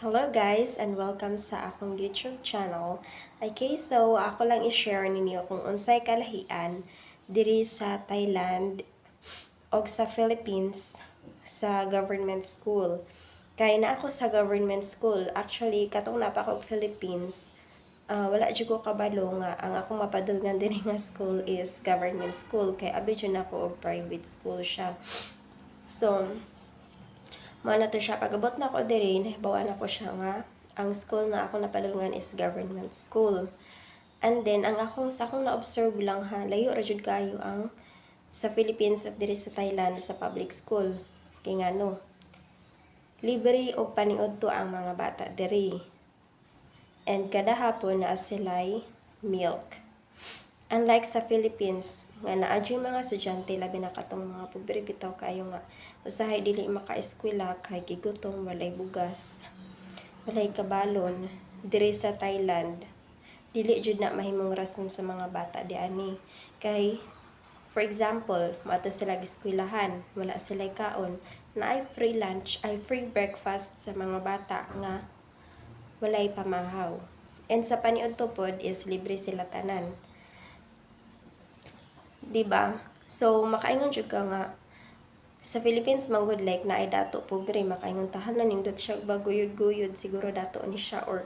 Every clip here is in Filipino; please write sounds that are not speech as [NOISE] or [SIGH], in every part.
Hello guys and welcome sa akong YouTube channel. Okay, so ako lang i-share ninyo kung unsay kalahian diri sa Thailand o sa Philippines sa government school. Kay na ako sa government school, actually katong napa ko Philippines, ah, wala jud ko kabalo nga ang akong mapadulngan [LAUGHS] diri nga school is government school kay abi jud ako og private school siya. So, Mao na to siya pagabot na ko diri nahibawan ako siya nga ang school na ako napalungan is government school. And then ang akong sa akong na-observe lang ha, layo ra jud kayo ang sa Philippines at diri sa Thailand sa public school. Kay nga no, libre og paniudto ang mga bata diri. And kada hapon na sila'y milk. Unlike sa Philippines, nga yung mga estudyante, labi na katong mga pobre bitaw kayo nga, usahay dili maka-eskwela kay gigutom, walay bugas, walay kabalon, diri sa Thailand, dili jud na mahimong rason sa mga bata di ani. Kay, for example, mato sila giskwelahan, wala sila kaon, na ay free lunch, ay free breakfast sa mga bata nga walay pamahaw. And sa paniod to pod is libre sila tanan. 'Di ba? So makaingon jud ka nga. Sa Philippines man good like na ay dato pobre makaingon tahan na nindot siya baguyod-guyod siguro dato ni siya or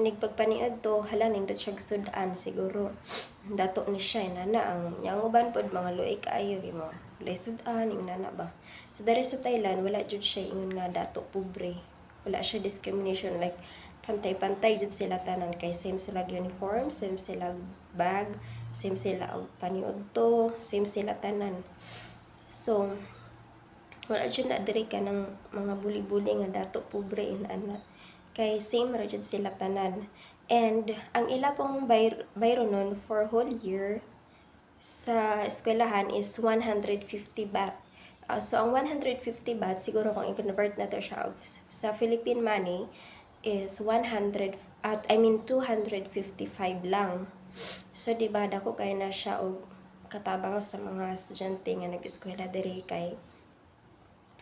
inig pagpaniad to. Hala nindot siya sudan siguro dato ni siya. Nana ang yang uban pod mga luay kaayo mo lay sudan ing nana ba? So dari sa Thailand wala jud siya ingon nga dato pobre. Wala siya discrimination like pantay-pantay jud sila tanan kay same sila uniform same sila bag same sila og paniudto same sila tanan. So wala jud na diri ka ng mga buli-buli nga dato pobre in ana. Kay same ra jud sila tanan. And ang ila pong bayro, nun for whole year sa eskwelahan is 150 baht. Uh, so, ang 150 baht, siguro kung i-convert na to siya sa Philippine money, is 100, at I mean 255 lang. So, di ba, dako kay na siya og katabang sa mga estudyante nga nag-eskwela diri kay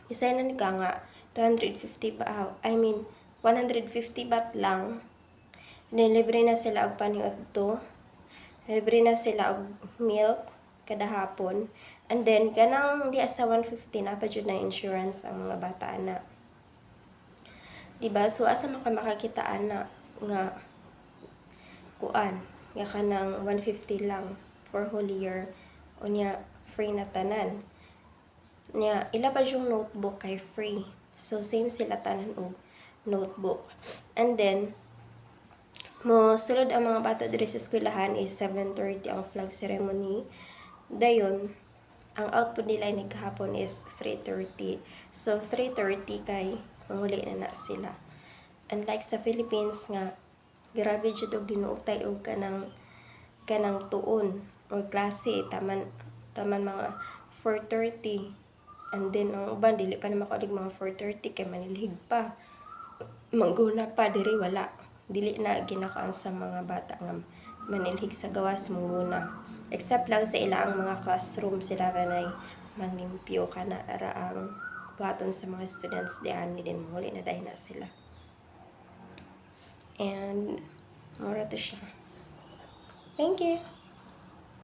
isa na ka nga 250 ba I mean 150 baht lang. Then libre na sila og paniudto. Libre na sila og milk kada hapon. And then kanang di sa 150 na pa na insurance ang mga bata na diba? So asa man ka makakita ana nga kuan nga kanang 150 lang for whole year unya free na tanan. Nya ila pa yung notebook kay free. So same sila tanan og notebook. And then mo sulod ang mga bata diri sa eskwelahan is 7:30 ang flag ceremony. Dayon ang output nila ni kahapon is 3:30 so 3:30 kay manguli na na sila. Unlike sa Philippines nga grabe jud og dinuutay og kanang kanang tuon or klase taman taman mga 4:30 and then ang uban dili pa na makaulig mga 4:30 kay manilhig pa. Mangguna pa diri wala. Dili na ginakaan sa mga bata nga manilhig sa gawas mangguna. Except lang sa ilang mga classroom sila kanay manglimpyo kana ara ang buhaton sa mga students di ani din muli na dahil na sila. And mura to siya. Thank you